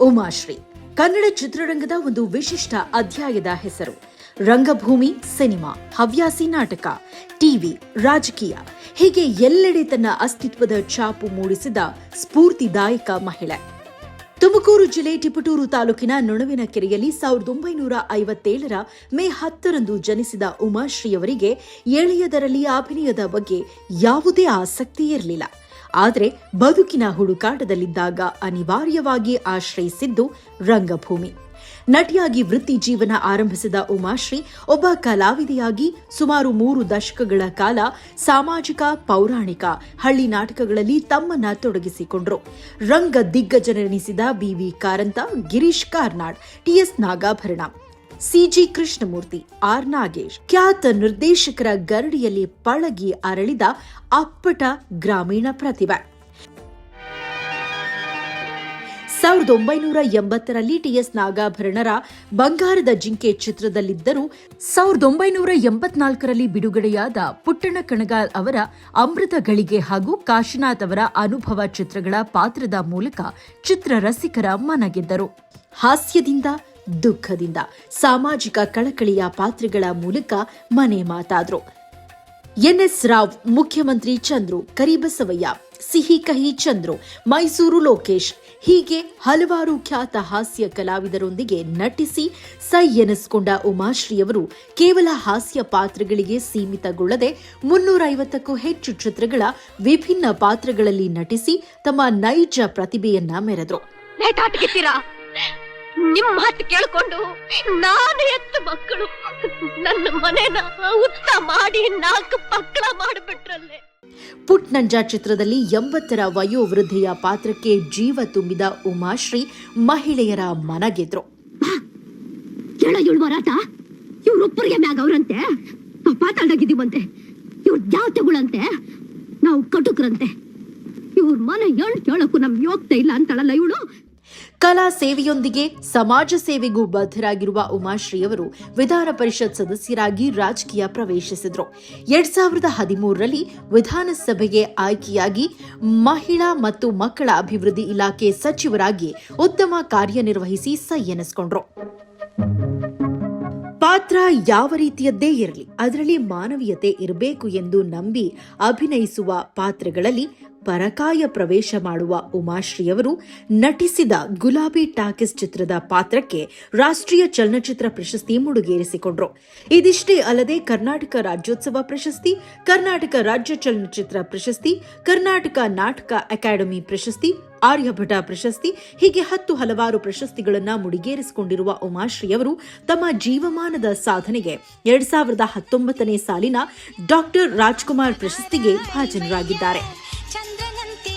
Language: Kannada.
ಉಮಾಶ್ರೀ. ಕನ್ನಡ ಚಿತ್ರರಂಗದ ಒಂದು ವಿಶಿಷ್ಟ ಅಧ್ಯಾಯದ ಹೆಸರು. ರಂಗಭೂಮಿ ಸಿನಿಮಾ, ಹವ್ಯಾಸಿ ನಾಟಕ, ಟಿವಿ, ರಾಜಕೀಯ. ಹೀಗೆ ಎಲ್ಲೆಡೆ ತನ್ನ ಅಸ್ತಿತ್ವದ ಛಾಪು ಮೂಡಿಸಿದ ಸ್ಫೂರ್ತಿದಾಯಕ ಮಹಿಳೆ. ತುಮಕೂರು ಜಿಲ್ಲೆ ಟಿಪಟೂರು ತಾಲೂಕಿನ ನೊಣವಿನ ಕೆರೆಯಲ್ಲಿ ಸಾವಿರದ ಒಂಬೈನೂರ ಐವತ್ತೇಳರ ಮೇ ಹತ್ತರಂದು ಜನಿಸಿದ ಉಮಾಶ್ರೀಯವರಿಗೆ ಎಳೆಯದರಲ್ಲಿ ಅಭಿನಯದ ಬಗ್ಗೆ ಯಾವುದೇ ಆಸಕ್ತಿ ಇರಲಿಲ್ಲ. ಆದರೆ ಬದುಕಿನ ಹುಡುಕಾಟದಲ್ಲಿದ್ದಾಗ ಅನಿವಾರ್ಯವಾಗಿ ಆಶ್ರಯಿಸಿದ್ದು ರಂಗಭೂಮಿ. ನಟಿಯಾಗಿ ವೃತ್ತಿ ಜೀವನ ಆರಂಭಿಸಿದ ಉಮಾಶ್ರೀ ಒಬ್ಬ ಕಲಾವಿದೆಯಾಗಿ ಸುಮಾರು ಮೂರು ದಶಕಗಳ ಕಾಲ ಸಾಮಾಜಿಕ, ಪೌರಾಣಿಕ, ಹಳ್ಳಿ ನಾಟಕಗಳಲ್ಲಿ ತಮ್ಮನ್ನ ತೊಡಗಿಸಿಕೊಂಡರು. ರಂಗ ದಿಗ್ಗಜನೆನಿಸಿದ B V Karanth, Girish Karnad T S Nagabharana. C G Krishnamurthy, R. Nagesh ಖ್ಯಾತ ನಿರ್ದೇಶಕರ ಗರಡಿಯಲ್ಲಿ ಪಳಗಿ ಅರಳಿದ ಅಪ್ಪಟ ಗ್ರಾಮೀಣ ಪ್ರತಿಭೆ. ಸಾವಿರದ ಒಂಬೈನೂರ ಎಂಬತ್ತರಲ್ಲಿ ಟಿಎಸ್ ನಾಗಾಭರಣರ ಬಂಗಾರದ ಜಿಂಕೆ ಚಿತ್ರದಲ್ಲಿದ್ದರೂ ಸಾವಿರದ ಒಂಬೈನೂರ ಎಂಬತ್ನಾಲ್ಕರಲ್ಲಿ ಬಿಡುಗಡೆಯಾದ ಪುಟ್ಟಣ ಕಣಗಾಲ್ ಅವರ ಅಮೃತ ಗಳಿಗೆ ಹಾಗೂ ಕಾಶಿನಾಥ್ ಅವರ ಅನುಭವ ಚಿತ್ರಗಳ ಪಾತ್ರದ ಮೂಲಕ ಚಿತ್ರರಸಿಕರ ಮನಗೆದ್ದರು ಹಾಸ್ಯದಿಂದ ದುಃಖದಿಂದ ಸಾಮಾಜಿಕ ಕಳಕಳಿಯ ಪಾತ್ರಗಳ ಮೂಲಕ ಮನೆ ಮಾತಾದ್ರು. ಎನ್ಎಸ್ ರಾವ್, ಮುಖ್ಯಮಂತ್ರಿ ಚಂದ್ರು, ಕರಿಬಸವಯ್ಯ, ಸಿಹಿ ಕಹಿ ಚಂದ್ರು, ಮೈಸೂರು ಲೋಕೇಶ್ ಹೀಗೆ ಹಲವಾರು ಖ್ಯಾತ ಹಾಸ್ಯ ಕಲಾವಿದರೊಂದಿಗೆ ನಟಿಸಿ ಸೈ ಎನಿಸಿಕೊಂಡ ಉಮಾಶ್ರೀಯವರು ಕೇವಲ ಹಾಸ್ಯ ಪಾತ್ರಗಳಿಗೆ ಸೀಮಿತಗೊಳ್ಳದೆ ಮುನ್ನೂರೈವತ್ತಕ್ಕೂ ಹೆಚ್ಚು ಚಿತ್ರಗಳ ವಿಭಿನ್ನ ಪಾತ್ರಗಳಲ್ಲಿ ನಟಿಸಿ ತಮ್ಮ ನೈಜ ಪ್ರತಿಭೆಯನ್ನ ಮೆರೆದರು. ನಿಮ್ ಮಾತು ಕೇಳ್ಕೊಂಡು ನಾನು ಎತ್ತ ಮಕ್ಕಳು. ನನ್ನ ಮನೆನ ಉತ್ತ ಮಾಡಿ ನಾಲ್ಕು ಪಕ್ಕಳ ಮಾಡಿಬಿಟ್ರಲ್ಲೇ. ಪುಟ್ನಂಜ ಚಿತ್ರದಲ್ಲಿ ಎಂಬತ್ತರ ವಯೋವೃದ್ಧೆಯ ಪಾತ್ರಕ್ಕೆ ಜೀವ ತುಂಬಿದ ಉಮಾಶ್ರೀ ಮಹಿಳೆಯರ ಮನಗೆದ್ರು. ಕೇಳ ಇವಳು ಮಾರಾಟ ಇವ್ರೊಬ್ಬರಿಗೆ ಮ್ಯಾಗ ಅವ್ರಂತೆ. ನಾವು ಪಾತಾಡಾಗಿದ್ದೀವಂತೆ ಇವ್ರ ಜಾತಗಳಂತೆ ನಾವು ಕಟುಕ್ರಂತೆ. ಇವ್ರ ಮನೆ ಹೇಳ್ ಕೇಳಕ್ಕೂ ನಮ್ ಯೋಗ್ತಾ ಇಲ್ಲ ಅಂತಳಲ್ಲ ಇವಳು. ಕಲಾ ಸೇವೆಯೊಂದಿಗೆ ಸಮಾಜ ಸೇವೆಗೂ ಬದ್ಧರಾಗಿರುವ ಉಮಾಶ್ರೀಯವರು ವಿಧಾನ ಪರಿಷತ್ ಸದಸ್ಯರಾಗಿ ರಾಜಕೀಯ ಪ್ರವೇಶಿಸಿದರು. ಎರಡ್ ಸಾವಿರದ ಹದಿಮೂರರಲ್ಲಿ ವಿಧಾನಸಭೆಗೆ ಆಯ್ಕೆಯಾಗಿ ಮಹಿಳಾ ಮತ್ತು ಮಕ್ಕಳ ಅಭಿವೃದ್ಧಿ ಇಲಾಖೆ ಸಚಿವರಾಗಿ ಉತ್ತಮ ಕಾರ್ಯನಿರ್ವಹಿಸಿ ಸೈ ಎನಿಸಿಕೊಂಡ್ರು ಪಾತ್ರ ಯಾವ ರೀತಿಯದ್ದೇ ಇರಲಿ, ಅದರಲ್ಲಿ ಮಾನವೀಯತೆ ಇರಬೇಕು ಎಂದು ನಂಬಿ ಅಭಿನಯಿಸುವ ಪಾತ್ರಗಳಲ್ಲಿ ಪರಕಾಯ ಪ್ರವೇಶ ಮಾಡುವ ಉಮಾಶ್ರೀಯವರು ನಟಿಸಿದ ಗುಲಾಬಿ ಟಾಕಿಸ್ ಚಿತ್ರದ ಪಾತ್ರಕ್ಕೆ ರಾಷ್ಟ್ರೀಯ ಚಲನಚಿತ್ರ ಪ್ರಶಸ್ತಿ ಮುಡುಗೇರಿಸಿಕೊಂಡ್ರು. ಇದಿಷ್ಟೇ ಅಲ್ಲದೆ ಕರ್ನಾಟಕ ರಾಜ್ಯೋತ್ಸವ ಪ್ರಶಸ್ತಿ, ಕರ್ನಾಟಕ ರಾಜ್ಯ ಚಲನಚಿತ್ರ ಪ್ರಶಸ್ತಿ, ಕರ್ನಾಟಕ ನಾಟಕ ಅಕಾಡೆಮಿ ಪ್ರಶಸ್ತಿ, ಆರ್ಯಭಟ ಪ್ರಶಸ್ತಿ, ಹೀಗೆ ಹತ್ತು ಹಲವಾರು ಪ್ರಶಸ್ತಿಗಳನ್ನು ಮುಡಿಗೇರಿಸಿಕೊಂಡಿರುವ ಉಮಾಶ್ರೀಯವರು ತಮ್ಮ ಜೀವಮಾನದ ಸಾಧನೆಗೆ ಎರಡ್ ಸಾವಿರದ ಹತ್ತೊಂಬತ್ತನೇ ಸಾಲಿನ ಡಾಕ್ಟರ್ ರಾಜ್ಕುಮಾರ್ ಪ್ರಶಸ್ತಿಗೆ ಭಾಜನರಾಗಿದ್ದಾರೆ. ಚಂದ್ರನಂತೆ